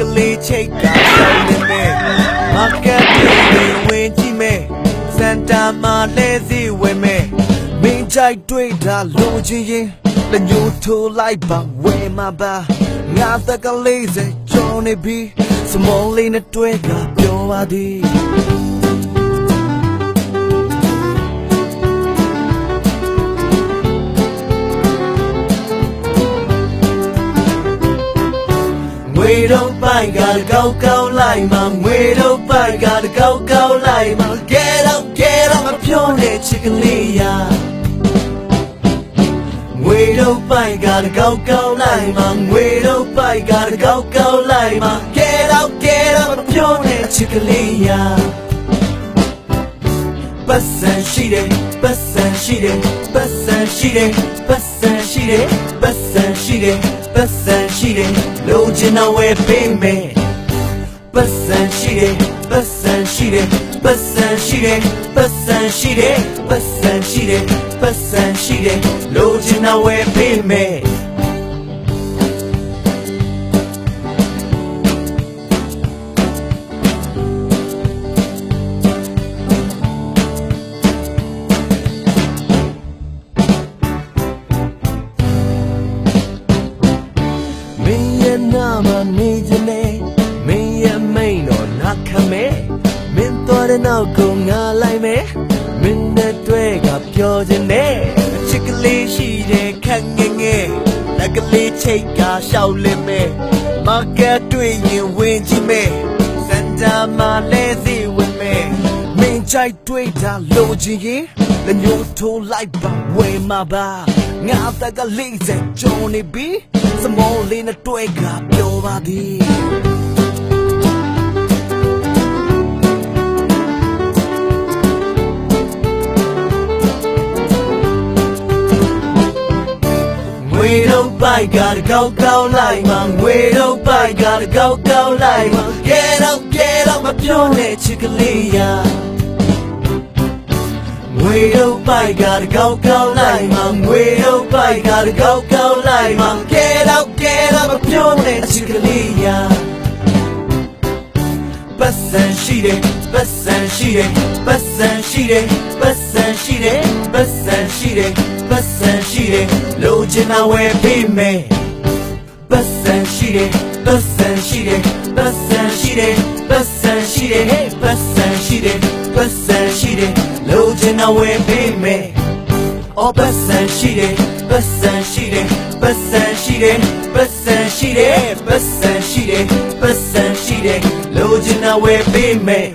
က်ငယ်ငယ်လက်ကလေးချိတ်ကဆောင်နေမယ်မာကတ်တွေဝင်ကြည့်မယ်စန်တာမာလဲစီဝင်မယ်မင်းကြိုက်တွေ့တာလိုချင်ရင်လက်ညှိုးထိုးလိုက်ပါဝဲမှာပါငါသက်ကလေးစကြောင်းနေပြီစမောလေးနဲ့တွေ့ကပြောပါသည် တော့ပိုက်ကတကောက်ကောက်လိုက်မှာငွေတော့ပိုက်ကတကောက်ကောက်လိုက်မှာ get up get up မပြောနဲ့ချစ်ကလေးယာငွေတော့ပိုက်ကတကောက်ကောက်လိုက်မှာငွေတော့ပိုက်ကတကောက်ကောက်လိုက်မှာ get up get up မပြောနဲ့ချစ်ကလေးယာပတ်စံရှိတယ်ပတ်စံရှိတယ်ပတ်စံရှိတယ်ပတ်စံရှိတယ်ပတ်စံရှိတယ်ပတ်စံရှိတယ် လိုချင်တော့ဝယ်ပေးမယ်ပတ်စံရှိတယ်ပတ်စံရှိတယ်ပတ်စံရှိတယ်ပတ်စံရှိတယ်ပတ်စံရှိတယ်ပတ်စံရှိတယ်လိုချင်တော့ဝယ်ပေးမယ် မနေချင်နေမင်းရဲ့မိန်တော့နာခံမဲမင်းတော်တဲ့နောက်ကငါလိုက်မဲမင်းနဲ့တွေ့ကပြောချင်နေအချစ်ကလေးရှိတဲ့ခက်ငယ်ငယ်လက်ကလေးချိတ်ကရှောက်လင်းမဲမကတ်တွေ့ရင်ဝင်ကြည့်မဲစန်တာမာလဲစီဝင်မဲမင်းကြိုက်တွေ့တာလိုချင်ရင်လက်ညှိုးထိုးလိုက်ပါဝဲမှာပါငါတက်ကလေးစကြုံနေပြီ စမောလေးနဲ့တွေ့ကပြောပါသည်ငွေတော့ပိုက်ကတကောက်ကောက်လိုက်မှာငွေတော့ပိုက်ကတကောက်ကောက်လိုက်မှာ get up get up မပြောနဲ့ချစ်ကလေးယာငွေတော့ပိုက်ကတကောက်ကောက်လိုက်မှာငွေ တော့ပိုက်ကတကောက်ကောက်လိုက်မှာ get up get up မပြောနဲ့ချစ်ကလေးယာပတ်စံရှိတယ်ပတ်စံရှိတယ်ပတ်စံရှိတယ်ပတ်စံရှိတယ်ပတ်စံရှိတယ်ပတ်စံရှိတယ်လိုချင်တာဝယ်ပေးမယ်ပတ်စံရှိတယ်ပတ်စံရှိတယ်ပတ်စံရှိတယ်ပတ်စံရှိတယ်ပတ်စံရှိတယ်ပတ်စံရှိတယ်လိုချင်တာဝယ်ပေးမယ် Oh, ပတ်စံရှိတယ် ပတ်စံရှိတယ်ပတ်စံရှိတယ်ပတ်စံရှိတယ်ပတ်စံရှိတယ်ပတ်စံရှိတယ်လိုချင်တာဝယ်ပေးမယ်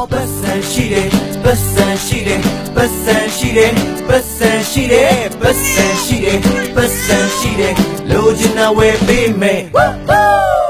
Oh, ပတ်စံရှိတယ်ပတ်စံရှိတယ်ပတ်စံရှိတယ်ပတ်စံရှိတယ်ပတ်စံရှိတယ်ပတ်စံရှိတယ်လိုချင်တာဝယ်ပေးမယ် Woo!